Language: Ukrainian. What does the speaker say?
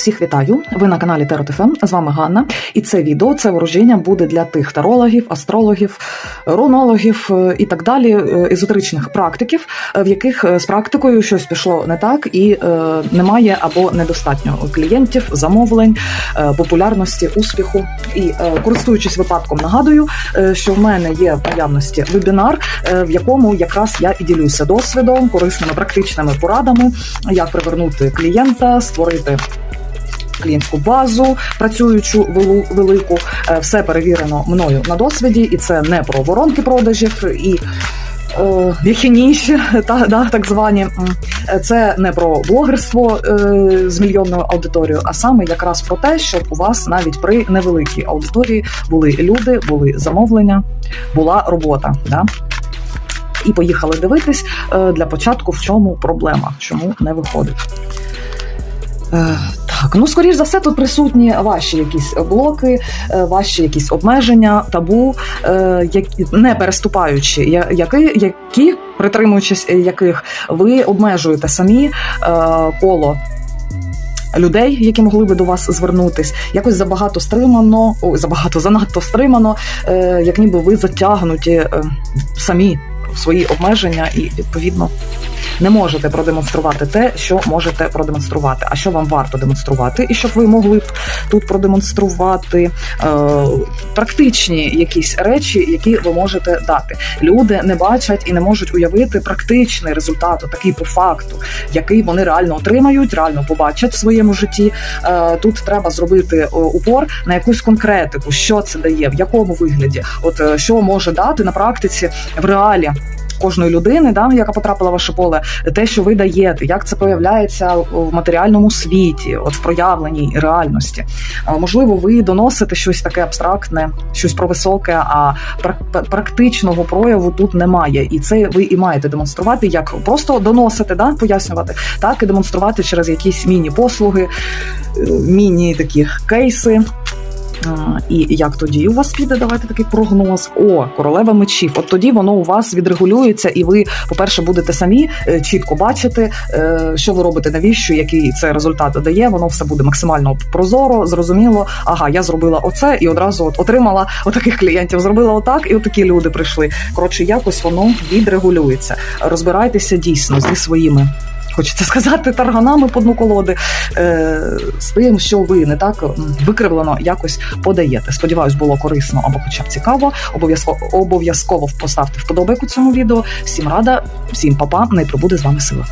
Всіх вітаю! Ви на каналі Теротифем. З вами Ганна. І це відео, це ворожіння буде для тих тарологів, астрологів, рунологів е, і так далі, е, езотеричних практиків, е, в яких з практикою щось пішло не так і немає або недостатньо клієнтів, замовлень, популярності, успіху. І користуючись випадком, нагадую, що в мене є в наявності вебінар, в якому якраз я і ділюся досвідом, корисними практичними порадами, як привернути клієнта, створити. Клієнтську базу працюючу велику, Е, все перевірено мною на досвіді, і це не про воронки продажів і е, яхініші, та, да, так звані. Е, Це не про блогерство е, з мільйонною аудиторією, а саме якраз про те, щоб у вас навіть при невеликій аудиторії були люди, були замовлення, була робота. Да? І поїхали дивитись е, для початку, в чому проблема, чому не виходить. Так, ну скоріш за все, тут присутні ваші якісь блоки, е, ваші якісь обмеження, табу, е, не переступаючи, які, які притримуючись яких ви обмежуєте самі е, коло. Людей, які могли би до вас звернутись, якось забагато стримано, ой, забагато занадто стримано, е, як ніби ви затягнуті е, самі в свої обмеження, і відповідно не можете продемонструвати те, що можете продемонструвати. А що вам варто демонструвати, і щоб ви могли б тут продемонструвати е, практичні якісь речі, які ви можете дати. Люди не бачать і не можуть уявити практичний результат, такий по факту, який вони реально отримають, реально побачать в своєму житті. Е, тут треба зробити е, упор на якусь конкретику, що це дає, в якому вигляді, от е, що може дати на практиці в реалі. Кожної людини, да, яка потрапила в ваше поле, те, що ви даєте, як це проявляється в матеріальному світі, от в проявленій реальності. Можливо, ви доносите щось таке абстрактне, щось про високе, а прак- практичного прояву тут немає. І це ви і маєте демонструвати, як просто доносити, да, пояснювати, так і демонструвати через якісь міні-послуги, е, міні такі кейси. І як тоді у вас піде? Давайте такий прогноз. О, королева мечів. От тоді воно у вас відрегулюється, і ви, по-перше, будете самі е, чітко бачити, е, що ви робите, навіщо, який це результат дає. Воно все буде максимально прозоро, зрозуміло. Ага, я зробила оце і одразу от отримала отаких клієнтів. Зробила отак, і отакі люди прийшли. Коротше, якось воно відрегулюється. Розбирайтеся дійсно зі своїми. Хочеться сказати, тарганами по дну колоди е, з тим, що ви не так викривлено якось подаєте. Сподіваюсь, було корисно або хоча б цікаво. Обов'язково обов'язково поставте вподобайку цьому відео. Всім рада, всім папа, не прибуде з вами сила.